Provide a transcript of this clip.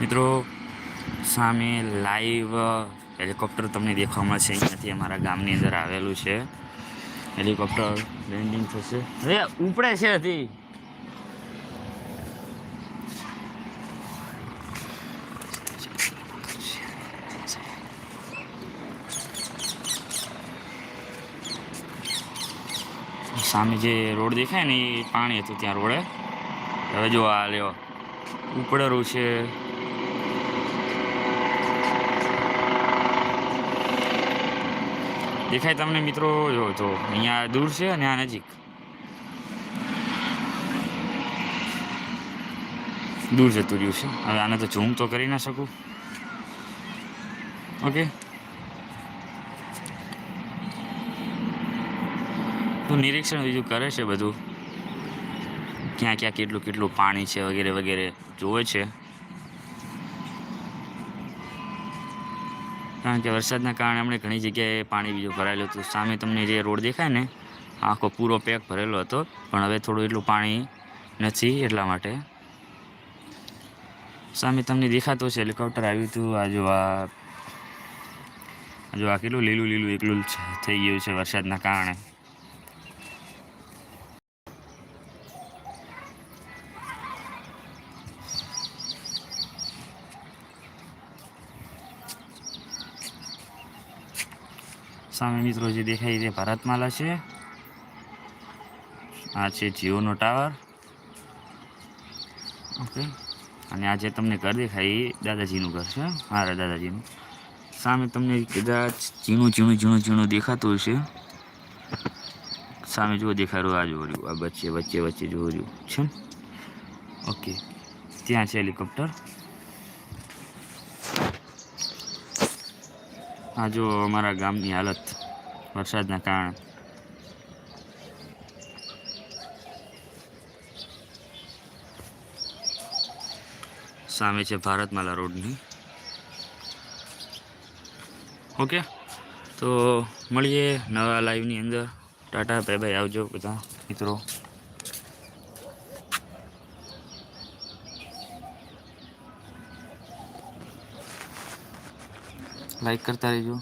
મિત્રો, સામે live helicopter તમને દેખવા મળશે. અહીંયાથી અમારા ગામની અંદર આવેલું છે. હેલિકોપ્ટર લેન્ડિંગ થશે. અરે, ઉપડે છે હતી સામે જે રોડ દેખાય ને, એ પાણી હતું ત્યાં રોડે. હવે જો આ લ્યો, ઉપડેલું છે. દેખાય તમને મિત્રો? જો તો અહીંયા દૂર છે અને આ નજીક. દૂર જતું રહ્યું છે. હવે આને તો ઝૂમ તો કરી ના શકું. ઓકે. તો નિરીક્ષણ બીજું કરે છે બધું? ક્યાં ક્યાં કેટલું કેટલું પાણી છે વગેરે વગેરે જોવે છે. કારણ કે વરસાદના કારણે હમણાં ઘણી જગ્યાએ પાણી બીજું ભરાયેલું હતું. સામે તમને જે રોડ દેખાય ને, આખો પૂરો પેક ભરેલો હતો. પણ હવે થોડું એટલું પાણી નથી એટલા માટે. સામે તમને દેખાતો છે હેલિકોપ્ટર આવ્યું હતું. આજુ આ જો આ કેટલું લીલું લીલું એકલું થઈ ગયું છે વરસાદના કારણે. સામે મિત્રો જે દેખાય તે ભારતમાલા છે. આ છે જીઓનો ટાવર. ઓકે. અને આ જે તમને ઘર દેખાય એ દાદાજીનું ઘર છે. મારા દાદાજીનું. સામે તમને કદાચ ઝીણું ઝીણું ઝીણું ઝીણું દેખાતું હશે. સામે જુઓ, દેખાય રહ્યું આ જુઓ, રહ્યું. આ વચ્ચે વચ્ચે વચ્ચે જુઓ, રહ્યું. છે ઓકે. ત્યાં છે હેલિકોપ્ટર. આ જો અમારા ગામની હાલત વરસાદના કારણે. સામે છે ભારતમાલા રોડની. ઓકે, તો મળીએ નવા લાઈવની અંદર. ટાટા ભાઈ ભાઈ આવજો બધા મિત્રો. લાઈક કરતા રહેજો.